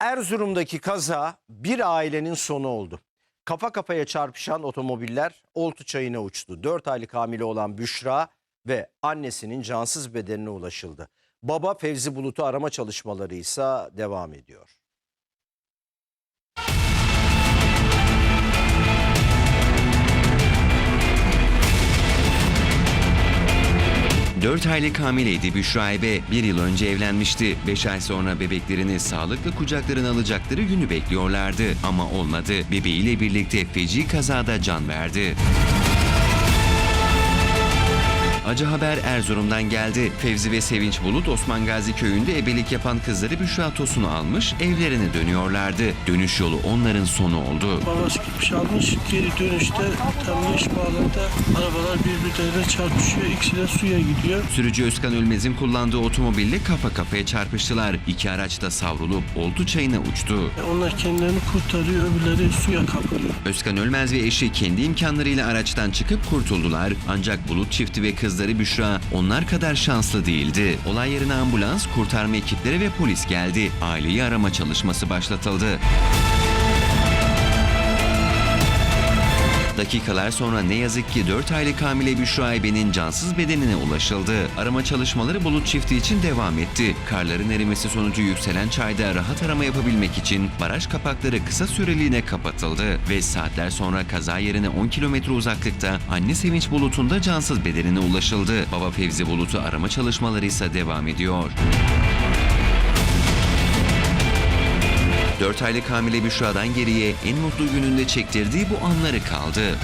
Erzurum'daki kaza bir ailenin sonu oldu. Kafa kafaya çarpışan otomobiller Oltu çayına uçtu. 4 aylık hamile olan Büşra ve annesinin cansız bedenine ulaşıldı. Baba Fevzi Bulut'u arama çalışmaları ise devam ediyor. Dört aylık hamileydi Büşra Ebe. Bir yıl önce evlenmişti. Beş ay sonra bebeklerini sağlıklı kucaklarına alacakları günü bekliyorlardı. Ama olmadı. Bebeğiyle birlikte feci kazada can verdi. Acı haber Erzurum'dan geldi. Fevzi ve Sevinç Bulut Osman Gazi köyünde ebelik yapan kızları Büşra Tosun'u almış, evlerine dönüyorlardı. Dönüş yolu onların sonu oldu. Babası gitmiş almış. Geri dönüşte tam yaş bağlarında arabalar birbirlerine çarpışıyor. İkisi de suya gidiyor. Sürücü Özkan Ölmez'in kullandığı otomobille kafa kafaya çarpıştılar. İki araç da savrulup Oltu çayına uçtu. E, Onlar kendilerini kurtarıyor, öbürleri suya kapılıyor. Özkan Ölmez ve eşi kendi imkanlarıyla araçtan çıkıp kurtuldular. Ancak Bulut çifti ve kızları Büşra onlar kadar şanslı değildi. Olay yerine ambulans, kurtarma ekipleri ve polis geldi. Aileyi arama çalışması başlatıldı. Dakikalar sonra ne yazık ki 4 aylık hamile Büşra Ebe'nin cansız bedenine ulaşıldı. Arama çalışmaları Bulut çifti için devam etti. Karların erimesi sonucu yükselen çayda rahat arama yapabilmek için baraj kapakları kısa süreliğine kapatıldı ve saatler sonra kaza yerine 10 kilometre uzaklıkta anne Sevinç Bulut'un da cansız bedenine ulaşıldı. Baba Fevzi Bulut'u arama çalışmaları ise devam ediyor. 4 aylık hamile Büşra'dan geriye en mutlu gününde çektirdiği bu anları kaldı.